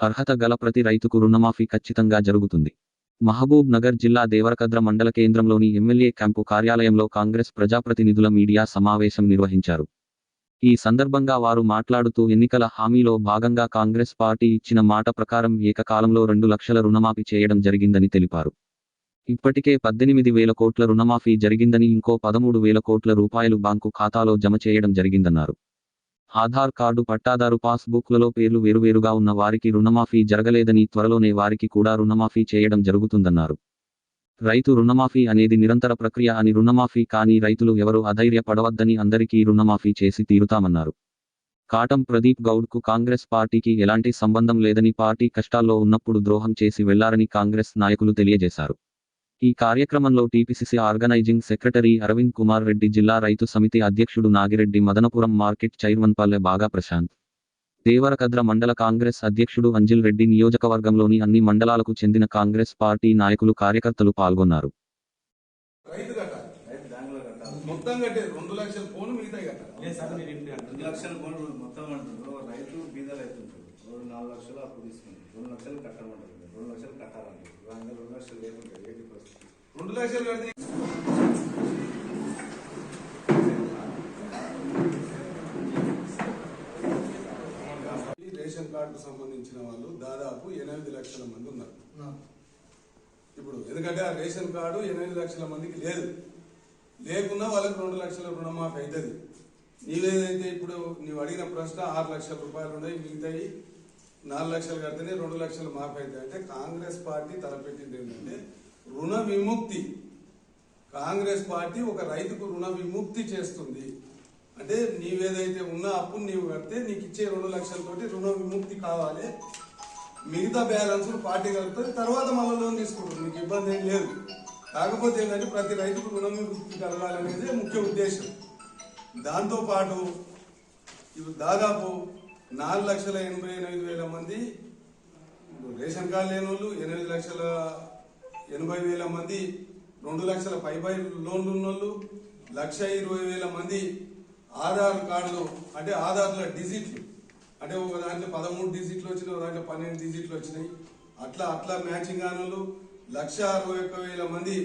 అర్హత గల ప్రతి రైతుకు రుణమాఫీ ఖచ్చితంగా జరుగుతుంది. మహబూబ్ నగర్ జిల్లా దేవరకద్ర మండల కేంద్రంలోని ఎమ్మెల్యే క్యాంపు కార్యాలయంలో కాంగ్రెస్ ప్రజాప్రతినిధుల మీడియా సమావేశం నిర్వహించారు. ఈ సందర్భంగా వారు మాట్లాడుతూ ఎన్నికల హామీలో భాగంగా కాంగ్రెస్ పార్టీ ఇచ్చిన మాట ప్రకారం ఏకకాలంలో రెండు లక్షల రుణమాఫీ చేయడం జరిగిందని తెలిపారు. ఇప్పటికే పద్దెనిమిది వేల కోట్ల రుణమాఫీ జరిగిందని ఇంకో పదమూడు వేల కోట్ల రూపాయలు బ్యాంకు ఖాతాలో జమ చేయడం జరిగిందన్నారు. ఆధార్ కార్డు పట్టాదారు పాస్ బుక్లలో పేర్లు వేరువేరుగా ఉన్న వారికి రుణమాఫీ జరగలేదని త్వరలోనే వారికి కూడా రుణమాఫీ చేయడం జరుగుతుందన్నారు. రైతు రుణమాఫీ అనేది నిరంతర ప్రక్రియ అని రుణమాఫీ కానీ రైతులు ఎవరు అధైర్య పడవద్దని అందరికీ రుణమాఫీ చేసి తీరుతామన్నారు. కాటం ప్రదీప్ గౌడ్కు కాంగ్రెస్ పార్టీకి ఎలాంటి సంబంధం లేదని పార్టీ కష్టాల్లో ఉన్నప్పుడు ద్రోహం చేసి వెళ్ళారని కాంగ్రెస్ నాయకులు తెలియజేశారు. ఈ కార్యక్రమంలో TPCC organising secretary Arvind Kumar Reddy జిల్లా రైతు సమితి అధ్యక్షుడు నాగిరెడ్డి మదనపురం మార్కెట్ చైర్మన్ పల్లె బాగా ప్రశాంత్. దేవరకద్ర మండల కాంగ్రెస్ అధ్యక్షుడు అంజిల్ రెడ్డి నియోజకవర్గంలోని అన్ని మండలాలకు చెందిన కాంగ్రెస్ పార్టీ నాయకులు కార్యకర్తలు పాల్గొన్నారు. మొత్తం కట్టే రెండు లక్షల ఫోన్ మిగతా కట్టాలి లేదు సార్ మీరు ఇంటి రెండు లక్షల కోట్లు మొత్తం అంటున్నారు. రైతు బీద రైతు నాలుగు లక్షలు అప్పు తీసుకుంటారు రెండు లక్షలు కట్టమంటారు. రెండు లక్షలు కట్టాలండి దాని రెండు లక్షలు లేకుంటారు ఎయిటీ పర్సెంట్ రెండు లక్షలు కడితే రేషన్ కార్డు సంబంధించిన వాళ్ళు దాదాపు ఎనిమిది లక్షల మంది ఉన్నారు. ఇప్పుడు ఎందుకంటే ఆ రేషన్ కార్డు ఎనిమిది లక్షల మందికి లేదు. లేకున్నా వాళ్ళకి రెండు లక్షల రుణమాఫీ అవుతుంది. నీవేదైతే ఇప్పుడు నీవు అడిగిన ప్రశ్న ఆరు లక్షల రూపాయలు ఉన్నాయి మిగతాయి నాలుగు లక్షలు కడితేనే రెండు లక్షలు మాఫ్ అవుతాయి. అంటే కాంగ్రెస్ పార్టీ తలపెట్టింది ఏంటంటే రుణ విముక్తి. కాంగ్రెస్ పార్టీ ఒక రైతుకు రుణ విముక్తి చేస్తుంది. అంటే నీవేదైతే ఉన్న అప్పును నీవు కడితే నీకు ఇచ్చే రెండు లక్షలతోటి రుణ విముక్తి కావాలి. మిగతా బ్యాలెన్స్ పార్టీ కలుపుతుంది. తర్వాత మళ్ళీ లోన్ తీసుకుంటుంది. మీకు ఇబ్బంది ఏం లేదు. కాకపోతే ఏంటంటే ప్రతి రైతుకు రుణం విముక్తి కలగాలనేది ముఖ్య ఉద్దేశం. దాంతోపాటు ఇప్పుడు దాదాపు నాలుగు లక్షల ఎనభై ఎనిమిది వేల మంది రేషన్ కార్డు లేని వాళ్ళు ఎనిమిది లక్షల ఎనభై వేల మంది రెండు లక్షల పై పై లోన్లు ఉన్నోళ్ళు లక్ష ఇరవై వేల మంది ఆధార్ కార్డులు అంటే ఆధార్ల డిజిట్లు. అంటే ఒక దాంట్లో పదమూడు డిజిట్లు వచ్చినాయి ఒక దాంట్లో పన్నెండు డిజిట్లు వచ్చినాయి. అట్లా అట్లా మ్యాచింగ్ కానోళ్ళు లక్ష అరవై ఒక్క వేల మంది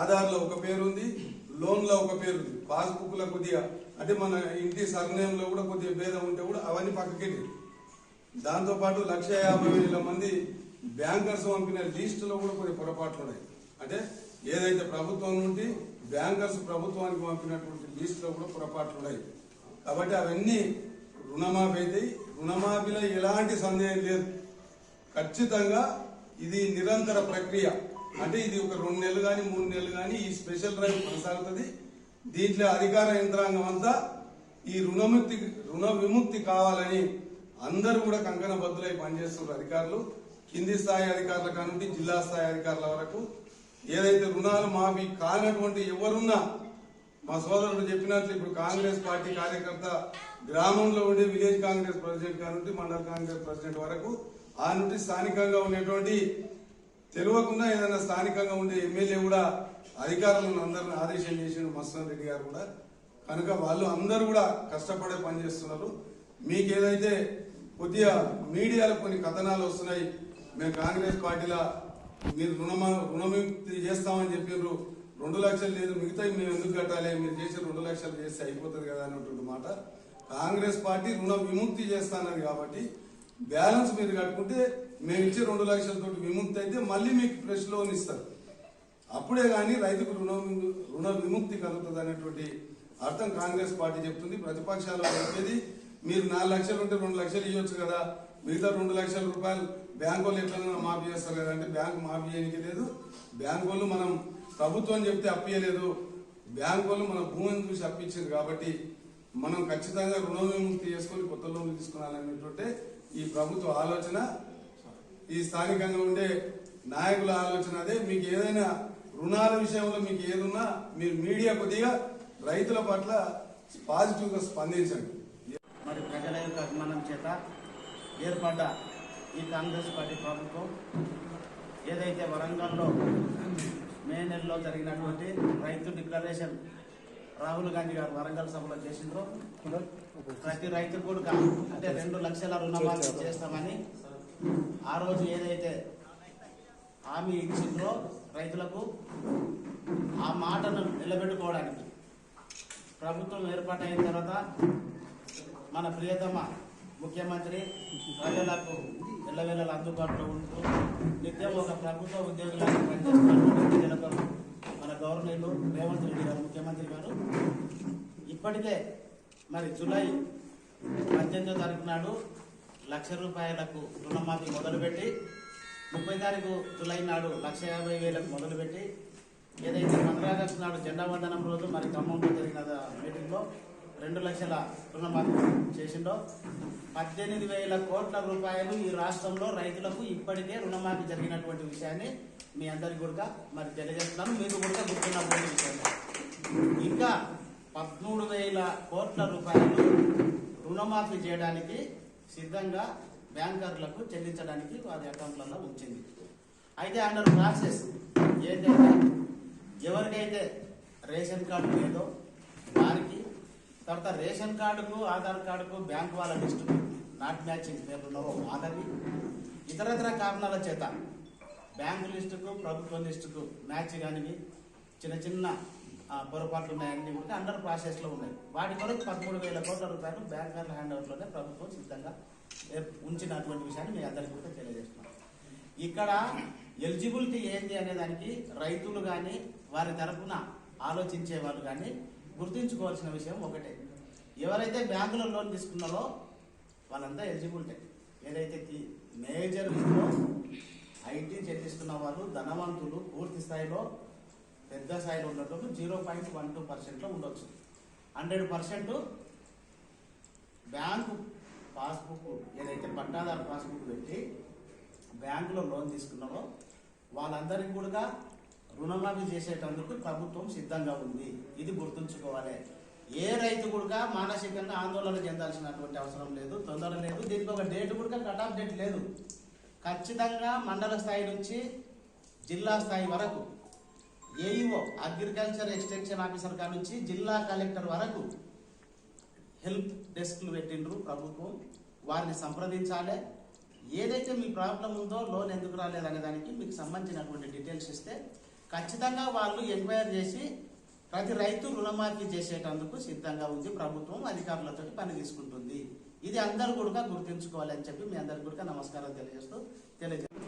ఆధార్లో ఒక పేరు ఉంది లోన్లో ఒక పేరు ఉంది పాస్బుక్లో కొద్దిగా అంటే మన ఇంటి సర్నేమ్లో కూడా కొద్దిగా భేదం ఉంటే కూడా అవన్నీ పక్కకెళ్ళి దాంతోపాటు లక్ష యాభై వేల మంది బ్యాంకర్స్ పంపిన లిస్టులో కూడా కొన్ని పొరపాట్లు ఉన్నాయి. అంటే ఏదైతే ప్రభుత్వం నుండి బ్యాంకర్స్ ప్రభుత్వానికి పంపినటువంటి లిస్టులో కూడా పొరపాట్లు ఉన్నాయి. కాబట్టి అవన్నీ రుణమాఫీ అవుతాయి. రుణమాఫీలో ఎలాంటి సందేహం లేదు. ఖచ్చితంగా ఇది నిరంతర ప్రక్రియ. అంటే ఇది ఒక రెండు నెలలు కానీ మూడు నెలలు కానీ ఈ స్పెషల్ డ్రైవ్ కొనసాగుతుంది. దీంట్లో అధికార యంత్రాంగం అంతా ఈ రుణముక్తి రుణ విముక్తి కావాలని అందరూ కూడా కంకణ బద్దులై పనిచేస్తున్నారు అధికారులు. కింది స్థాయి అధికారుల కానుండి జిల్లా స్థాయి అధికారుల వరకు. ఏదైతే రుణాలు మాఫీ కానటువంటి ఎవరున్నా మా సోదరుడు చెప్పినట్లు ఇప్పుడు కాంగ్రెస్ పార్టీ కార్యకర్త గ్రామంలో ఉండే విలేజ్ కాంగ్రెస్ ప్రెసిడెంట్ కానుండి మండల కాంగ్రెస్ ప్రెసిడెంట్ వరకు ఆ నుండి స్థానికంగా ఉండేటువంటి తెలియకుండా ఏదైనా స్థానికంగా ఉండే ఎమ్మెల్యే కూడా అధికారులను అందరిని ఆదేశం చేసిన మస్తాన్ రెడ్డి గారు కూడా. కనుక వాళ్ళు అందరూ కూడా కష్టపడే పని చేస్తున్నారు. మీకు ఏదైతే కొద్దిగా మీడియాలో కొన్ని కథనాలు వస్తున్నాయి మేము కాంగ్రెస్ పార్టీలో మీరు రుణమా రుణముక్తి చేస్తామని చెప్పారు రెండు లక్షలు లేదు మిగతా మేము ఎందుకు కట్టాలి? మీరు చేసి రెండు లక్షలు చేస్తే అయిపోతుంది కదా అన్నటువంటి మాట. కాంగ్రెస్ పార్టీ రుణ విముక్తి చేస్తానది కాబట్టి బ్యాలెన్స్ మీరు కట్టుకుంటే మేము ఇచ్చే రెండు లక్షలతో విముక్తి అయితే మళ్ళీ మీకు ఫ్రెష్ లోన్ ఇస్తారు. అప్పుడే కానీ రైతుకు రుణ రుణ విముక్తి కలుగుతుంది అనేటువంటి అర్థం కాంగ్రెస్ పార్టీ చెప్తుంది. ప్రతిపక్షాలు చెప్పేది మీరు నాలుగు లక్షలు ఉంటే రెండు లక్షలు ఇవ్వచ్చు కదా. మిగతా రెండు లక్షల రూపాయలు బ్యాంకు వాళ్ళు ఎట్లైనా మాఫీ చేస్తారు కదా అంటే బ్యాంకు మాఫీ చేయడానికి లేదు. బ్యాంకు వాళ్ళు మనం ప్రభుత్వం చెప్తే అప్పియలేదు బ్యాంకు వాళ్ళు మన భూమిని చూసి అప్పించారు కాబట్టి మనం ఖచ్చితంగా రుణ విముక్తి చేసుకొని కొత్త లోన్లు తీసుకున్నాలనేటువంటి ఈ ప్రభుత్వ ఆలోచన ఈ స్థానికంగా ఉండే నాయకుల ఆలోచన అదే. మీకు ఏదైనా రుణాల విషయంలో మీకు ఏదున్నా మీరు మీడియా కొద్దిగా రైతుల పట్ల పాజిటివ్గా స్పందించండి. మరి ప్రజల యొక్క అభిమానం చేత ఏర్పడ్డ ఈ కాంగ్రెస్ పార్టీ ప్రభుత్వం ఏదైతే వరంగల్లో మే నెలలో జరిగినటువంటి రైతు డిక్లరేషన్ రాహుల్ గాంధీ గారు వరంగల్ సభలో చేసిండ్రో ప్రతి రైతు కూడా అంటే రెండు లక్షల రుణమాఫీ చేస్తామని ఆ రోజు ఏదైతే హామీ ఇచ్చిందో రైతులకు ఆ మాటను నిలబెట్టుకోవడానికి ప్రభుత్వం ఏర్పాటైన తర్వాత మన ప్రియతమ ముఖ్యమంత్రి ప్రజలకు వెళ్ళవేళలు అందుబాటులో ఉంటూ నిత్యం ఒక ప్రభుత్వ ఉద్యోగులకు పనిచేస్తున్నటువంటి మన గవర్నర్లు రేవంత్ రెడ్డి గారు ముఖ్యమంత్రి గారు ఇప్పటికే మరి జూలై పద్దెనిమిదో తారీఖు నాడు లక్ష రూపాయలకు రుణమాఫీ మొదలుపెట్టి ముప్పై తారీఖు జూలై నాడు లక్ష యాభై వేలకు మొదలుపెట్టి ఏదైతే పంద్రాగస్టు నాడు జెండా వందనం రోజు మరి ఖమ్మంలో జరిగిన మీటింగ్లో రెండు లక్షల రుణమాఫీ చేసిండో పద్దెనిమిది వేల కోట్ల రూపాయలు ఈ రాష్ట్రంలో రైతులకు ఇప్పటికే రుణమాఫీ జరిగినటువంటి విషయాన్ని మీ అందరికి కూడా మరి తెలియజేస్తున్నాను. మీకు కూడా గుర్తున్నటువంటి విషయం ఇంకా పదమూడు వేల కోట్ల రూపాయలు రుణమాఫీ చేయడానికి సిద్ధంగా బ్యాంకర్లకు చెల్లించడానికి వారి అకౌంట్లలో ఉంచింది. అయితే అండర్ ప్రాసెస్ ఏంటంటే ఎవరికైతే రేషన్ కార్డు లేదో వారికి తర్వాత రేషన్ కార్డుకు ఆధార్ కార్డుకు బ్యాంక్ వాళ్ళ లిస్టుకు నాట్ మ్యాచింగ్ పేర్లలో వాళ్ళవి. ఇతరతర కారణాల చేత బ్యాంకు లిస్టుకు ప్రభుత్వ లిస్టుకు మ్యాచ్ కానివి చిన్న చిన్న పొరపాట్లు ఉన్నాయన్నీ కూడా అండర్ ప్రాసెస్లో ఉన్నాయి. వాటి కొరకు పదమూడు వేల కోట్ల రూపాయలు బ్యాంకర్ల హ్యాండ్ అవుట్లోనే ప్రభుత్వం సిద్ధంగా ఉంచినటువంటి విషయాన్ని మీ అందరికీ కూడా తెలియజేస్తున్నాం. ఇక్కడ ఎలిజిబిలిటీ ఏంటి అనే దానికి రైతులు కానీ వారి తరపున ఆలోచించే వాళ్ళు కానీ గుర్తుంచుకోవాల్సిన విషయం ఒకటే. ఎవరైతే బ్యాంకులో లోన్ తీసుకున్నారో వాళ్ళంతా ఎలిజిబిలిటీ ఏదైతే మేజర్ ఐటీ చెల్లిస్తున్న వాళ్ళు ధనవంతులు పూర్తి స్థాయిలో పెద్ద స్థాయిలో ఉన్నట్టు జీరో పాయింట్ వన్ టూ పర్సెంట్లో ఉండొచ్చు. హండ్రెడ్ పర్సెంట్ బ్యాంకు పాస్బుక్ ఏదైతే పట్టాదారు పాస్బుక్ పెట్టి బ్యాంకులో లోన్ తీసుకున్నారో వాళ్ళందరికీ కూడా రుణమాఫీ చేసేటందుకు ప్రభుత్వం సిద్ధంగా ఉంది. ఇది గుర్తుంచుకోవాలి. ఏ రైతు కూడా మానసికంగా ఆందోళన చెందాల్సినటువంటి అవసరం లేదు తొందర లేదు. దీనికి ఒక డేట్ కూడా కట్ ఆఫ్ డేట్ లేదు. ఖచ్చితంగా మండల స్థాయి నుంచి జిల్లా స్థాయి వరకు ఏఈఓ అగ్రికల్చర్ ఎక్స్టెన్షన్ ఆఫీసర్ కాడ నుంచి జిల్లా కలెక్టర్ వరకు హెల్ప్ డెస్క్లు పెట్టిండ్రు ప్రభుత్వం. వారిని సంప్రదించాలి. ఏదైతే మీ ప్రాబ్లం ఉందో లోన్ ఎందుకు రాలేదనే దానికి మీకు సంబంధించినటువంటి డీటెయిల్స్ ఇస్తే ఖచ్చితంగా వాళ్ళు ఎంక్వైరీ చేసి ప్రతి రైతు రుణమాఫీ చేసేటందుకు సిద్ధంగా ఉంది ప్రభుత్వం అధికారులతో పని తీసుకుంటుంది. ఇది అందరు కూడా గుర్తుంచుకోవాలి అని చెప్పి మీ అందరికి కూడా నమస్కారం తెలియజేస్తూ తెలియజేస్తాను